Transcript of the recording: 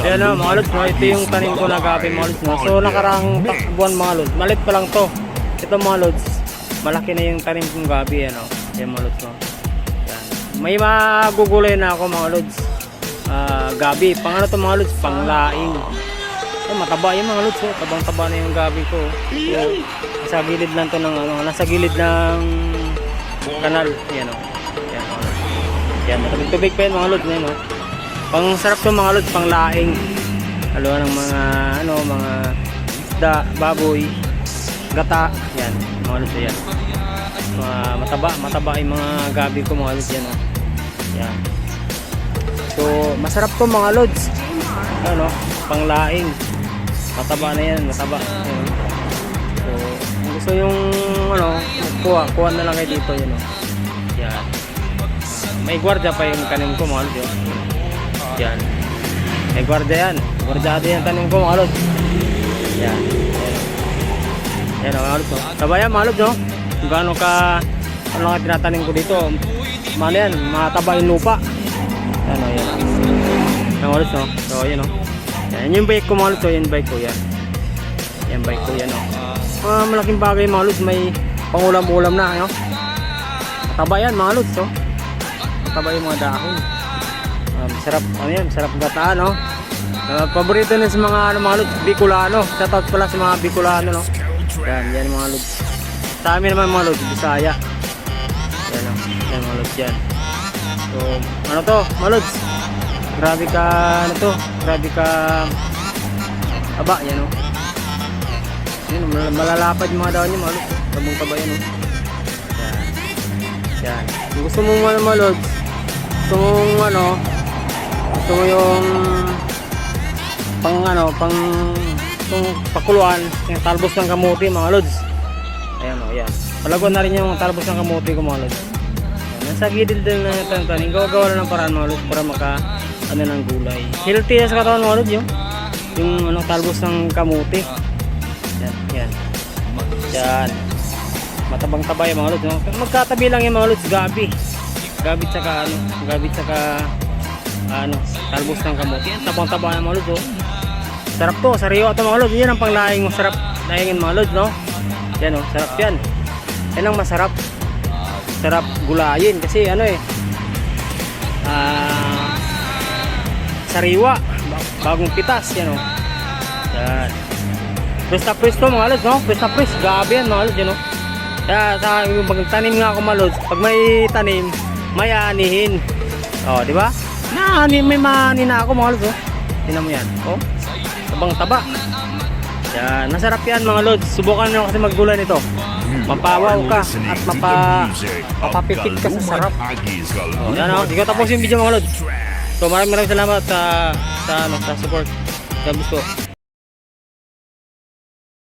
Yan o mga lods, no? ito yung tanim ko na gabi mga lods. No? So nakarang tak- buwan mga lods, malit pa lang to. Ito mga lods, malaki na yung tanim kong gabi. Ano? Yan mga lods. No? Yan. May magugulay na ako mga lods. Ah, gabi, pang ano to mga lods, pang laing. Oh, mataba yung mga lods. Oh. Tabang taba na yung gabi ko. So, nasa gilid lang to ng ano, nasa gilid ng kanal. Yan o. Yan mga lods. Yan, matabing tubig pa yan mga lods. Yan, oh. Pang sarap to mga lods, pang laing. Haluan ng mga ano, mga isda, baboy, gata. Yan, mga lods yan. Mga mataba, mataba yung mga gabi ko mga lods yan. Oh. Yan. So, masarap to mga lods. Ano, pang laing. Mataba na yan, mataba. Yan. So, gusto yung ano, kuha, kuha na lang kayo dito yun. Oh. Yan. May gwardiya pa yung kanin ko mga lods. yun. Yan. May gwardiya yan. Gwardyado yung tanim ko mga lods. Yan. Yan. Yan oh, mga lods. Oh. Sabayan mga lods. Oh. Kung ka ano nga tinatanim ko dito. Mano yan, mataba yung lupa. Yan o, yan o. Yan mga lods. Oh. So, yan o. Yan yung bike ko mga lods. Oh. Yan bike ko yan. Yan bike ko yan o. Ah, malaking bagay mga. May pangulam-ulam na. Ano? Mataba yan mga lods. Oh. Mataba yung mga dahon. Um, sarap, ano yan, sarap gataan, no? Uh, paborito na sa mga, ano, mga lods, Bicolano. Shoutout pala sa mga Bicolano, no? Yan, yan mga lods. Sa amin naman mga lods, Bisaya. Yan, no? Yan mga lods, yan. So, ano to, mga lods? Grabe ka, ano to? Grabe ka, aba, yan, no? Yan, mal- malalapad yung mga daon niya, mga lods. Tabong taba yan, no? Yan. Yan. Kung gusto mo mga, mga lods, gusto mong ano, mo yung pang ano, pang itong pakuluan, yung talbos ng kamuti mga lods. Ayan o, yan. Palaguan na rin yung talbos ng kamuti ko mga lods. Ayan, nasa gilid din na ito tanim. Gawa-gawa na ng paraan mga lods para maka ano ng gulay. Healthy sa katawan mga lods yung yung ano, talbos ng kamuti. Yan, yan. Yan. Matabang tabay mga lods. No? Magkatabi lang yung mga lods, gabi. Gabi tsaka ano, gabi tsaka ano, talbos ng kamuti. Yan, tabang-taba ng mga lods, oh. Sarap to, sariwa to mga lods. Yan ang panglaing masarap. Laingin mga lods, no? Yan, oh, sarap yan. Yan ang masarap. Sarap gulayin kasi ano eh. Ah, sariwa. Ba- Bagong pitas, yan, oh. Yan. Presta presto mga lods, no? Presta prest. Gabi yan mga lods, yan, oh. Kaya sa pag nga ako mga lods, pag may tanim, may anihin. Oh, di ba? Na, may mani na ako mga lods, oh. Tingnan mo yan. Oh, tabang taba. Yan, masarap yan mga lods. Subukan nyo kasi maggulay nito. Mapawaw ka at mapa, mapapitik ka sa sarap. Oh, yan oh. Ko tapos yung video mga lods. So maraming maraming salamat sa sa ano, sa support. God bless po.